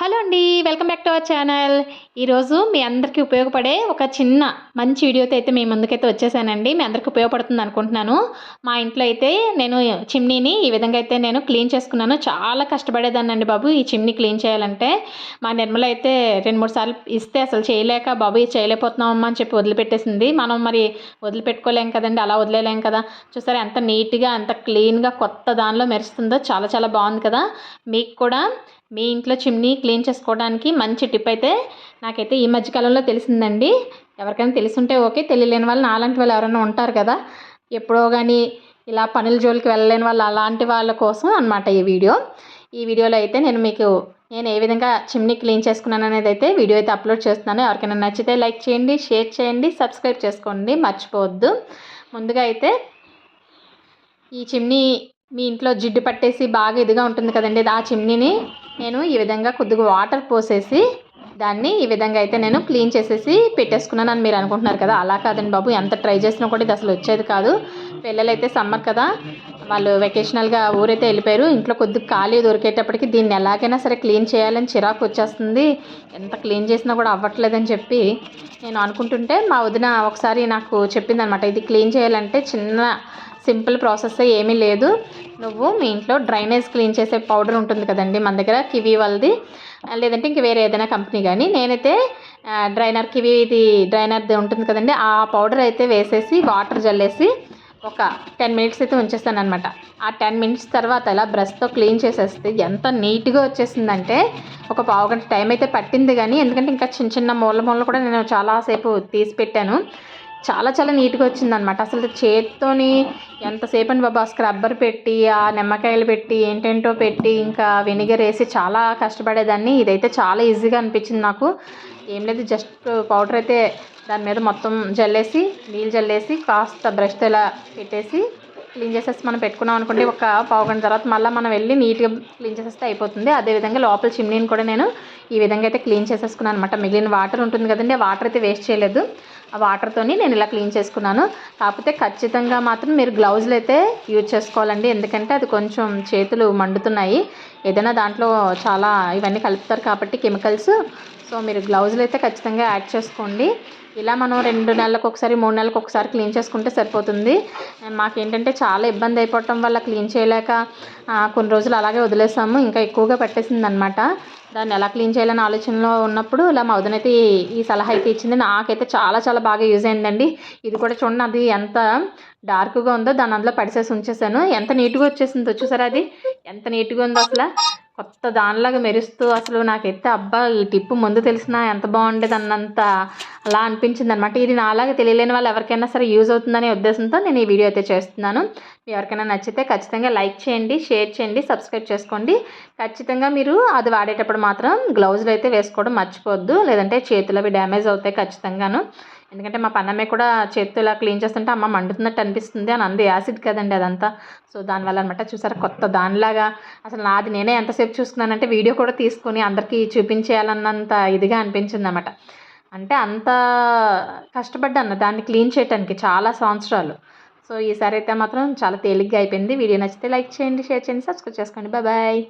Hello అండి welcome back to our channel. ఈరోజు మీ అందరికీ ఉపయోగపడే ఒక చిన్న మంచి వీడియోతో అయితే మీ ముందుకైతే వచ్చేసానండి. మీ అందరికీ ఉపయోగపడుతుంది అనుకుంటున్నాను. మా ఇంట్లో అయితే నేను చిమ్నీని ఈ విధంగా అయితే నేను క్లీన్ చేసుకున్నాను. చాలా కష్టపడేదాన్ని అండి బాబు ఈ చిమ్నీ క్లీన్ చేయాలంటే. మా నిర్మల అయితే రెండు మూడు సార్లు ఇస్తే అసలు చేయలేక బాబు ఇది చేయలేకపోతున్నామమ్మా అని చెప్పి వదిలిపెట్టేసింది. మనం మరి వదిలిపెట్టుకోలేం కదండి అలా వదిలేలేం కదా. చూసారా ఎంత నీట్గా ఎంత క్లీన్గా కొత్త దానిలో మెరుస్తుందో చాలా చాలా బాగుంది కదా. మీకు కూడా మీ ఇంట్లో చిమ్నీ క్లీన్ చేసుకోవడానికి మంచి టిప్ అయితే నాకైతే ఈ మధ్యకాలంలో తెలిసిందండి. ఎవరికైనా తెలుసుంటే ఓకే తెలియలేని వాళ్ళు నాలాంటి వాళ్ళు ఎవరైనా ఉంటారు కదా. ఎప్పుడో కానీ ఇలా పనుల జోలికి వెళ్ళలేని వాళ్ళు అలాంటి వాళ్ళ కోసం అనమాట ఈ వీడియో. ఈ వీడియోలో అయితే నేను మీకు నేను ఏ విధంగా చిమ్నీ క్లీన్ చేసుకున్నాను అనేది అయితే వీడియో అయితే అప్లోడ్ చేస్తున్నాను. ఎవరికైనా నచ్చితే లైక్ చేయండి షేర్ చేయండి సబ్స్క్రైబ్ చేసుకోండి మర్చిపోవద్దు. ముందుగా అయితే ఈ చిమ్నీ మీ ఇంట్లో జిడ్డు పట్టేసి బాగా ఇదిగా ఉంటుంది కదండి. ఆ చిమ్నీని నేను ఈ విధంగా కొద్దిగా వాటర్ పోసేసి దాన్ని ఈ విధంగా అయితే నేను క్లీన్ చేసేసి పెట్టేసుకున్నాను అని మీరు అనుకుంటున్నారు కదా. అలా కాదండి బాబు ఎంత ట్రై చేసినా కూడా ఇది అసలు వచ్చేది కాదు. పిల్లలు అయితే సమ్మర్ కదా. వాళ్ళు వెకేషనల్గా ఊరైతే వెళ్ళిపోయారు. ఇంట్లో కొద్దిగా ఖాళీ దొరికేటప్పటికి దీన్ని ఎలాగైనా సరే క్లీన్ చేయాలని చిరాకు వచ్చేస్తుంది. ఎంత క్లీన్ చేసినా కూడా అవ్వట్లేదని చెప్పి నేను అనుకుంటుంటే మా వదిన ఒకసారి నాకు చెప్పింది అనమాట ఇది క్లీన్ చేయాలంటే చిన్న సింపుల్ ప్రాసెస్ ఏమీ లేదు. నువ్వు మీ ఇంట్లో డ్రైనేజ్ క్లీన్ చేసే పౌడర్ ఉంటుంది కదండి మన దగ్గర కివీ వాళ్ళది. లేదంటే ఇంక వేరే ఏదైనా కంపెనీ కానీ నేనైతే డ్రైనర్ కివీ ఇది డ్రైనర్ది ఉంటుంది కదండి ఆ పౌడర్ అయితే వేసేసి వాటర్ జల్లేసి ఒక టెన్ మినిట్స్ అయితే ఉంచేస్తాను అనమాట ఆ టెన్ మినిట్స్ తర్వాత ఇలా బ్రష్తో క్లీన్ చేసేస్తే ఎంత నీట్గా వచ్చేసిందంటే ఒక పావు గంట టైం అయితే పట్టింది కానీ ఎందుకంటే ఇంకా చిన్న చిన్న మూల మూలలు కూడా నేను చాలాసేపు తీసి పెట్టాను. చాలా చాలా నీట్గా వచ్చిందనమాట అసలు చేత్తోని ఎంతసేపు అని బాబా స్క్రబ్బర్ పెట్టి ఆ నిమ్మకాయలు పెట్టి ఏంటేంటో పెట్టి ఇంకా వెనిగర్ వేసి చాలా కష్టపడేదాన్ని. ఇదైతే చాలా ఈజీగా అనిపించింది నాకు. ఏం లేదు జస్ట్ పౌడర్ అయితే దాని మీద మొత్తం జల్లేసి నీళ్ళు జల్లేసి కాస్త బ్రష్తో ఇలా పెట్టేసి క్లీన్ చేసేసి మనం పెట్టుకున్నాం అనుకోండి ఒక పావు గంట తర్వాత మళ్ళీ మనం వెళ్ళి నీట్గా క్లీన్ చేసేస్తే అయిపోతుంది. అదేవిధంగా లోపల చిమ్నీని కూడా నేను ఈ విధంగా అయితే క్లీన్ చేసేసుకున్నాను అనమాట మిగిలిన వాటర్ ఉంటుంది కదండి ఆ వాటర్ అయితే వేస్ట్ చేయలేదు. ఆ వాటర్తోని నేను ఇలా క్లీన్ చేసుకున్నాను. కాకపోతే ఖచ్చితంగా మాత్రం మీరు గ్లౌజులు అయితే యూజ్ చేసుకోవాలండి. ఎందుకంటే అది కొంచెం చేతులు మండుతున్నాయి. ఏదైనా దాంట్లో చాలా ఇవన్నీ కలుపుతారు కాబట్టి కెమికల్స్. సో మీరు గ్లౌజులు అయితే ఖచ్చితంగా యాడ్ చేసుకోండి. ఇలా మనం రెండు నెలలకు ఒకసారి మూడు నెలలకు ఒకసారి క్లీన్ చేసుకుంటే సరిపోతుంది. మాకేంటంటే చాలా ఇబ్బంది అయిపోవటం వల్ల క్లీన్ చేయలేక కొన్ని రోజులు అలాగే వదిలేసాము. ఇంకా ఎక్కువగా పట్టేసింది అనమాట దాన్ని ఎలా క్లీన్ చేయాలని ఆలోచనలో ఉన్నప్పుడు ఇలా మా ఈ సలహా అయితే ఇచ్చింది. నాకైతే చాలా చాలా బాగా యూజ్ అయిందండి. ఇది కూడా చూడండి అది ఎంత డార్క్గా ఉందో దాని అందులో పడిసేసి ఉంచేసాను. ఎంత నీట్గా వచ్చేసిందో వచ్చేసారి అది? ఎంత నీట్గా ఉందో అసలు. కొత్త దానిలాగా మెరుస్తూ అసలు నాకైతే అబ్బా ఈ టిప్పు ముందు తెలిసినా ఎంత బాగుండేది అన్నంత అలా అనిపించింది అనమాట ఇది నాలాగా తెలియలేని వాళ్ళు ఎవరికైనా సరే యూజ్ అవుతుందనే ఉద్దేశంతో నేను ఈ వీడియో అయితే చేస్తున్నాను. ఎవరికైనా నచ్చితే ఖచ్చితంగా లైక్ చేయండి షేర్ చేయండి సబ్స్క్రైబ్ చేసుకోండి. ఖచ్చితంగా మీరు అది వాడేటప్పుడు మాత్రం గ్లౌజులు అయితే వేసుకోవడం మర్చిపోవద్దు. లేదంటే చేతులు అవి డ్యామేజ్ అవుతాయి ఖచ్చితంగాను. ఎందుకంటే మా పన్నమ్మే కూడా చేత్తో ఇలా క్లీన్ చేస్తుంటే అమ్మ మండుతున్నట్టు అనిపిస్తుంది అని అంది. యాసిడ్ కదండి అదంతా. సో దానివల్ల అనమాట చూసారా కొత్త దానిలాగా అసలు నాది నేనే ఎంతసేపు చూసుకున్నానంటే వీడియో కూడా తీసుకొని అందరికీ చూపించేయాలన్నంత ఇదిగా అనిపించింది అనమాట అంటే అంత కష్టపడ్డాను దాన్ని క్లీన్ చేయడానికి చాలా సంవత్సరాలు. సో ఈసారి అయితే మాత్రం చాలా తేలిగ్గా అయిపోయింది. వీడియో నచ్చితే లైక్ చేయండి షేర్ చేయండి సబ్స్క్రైబ్ చేసుకోండి. బాయ్.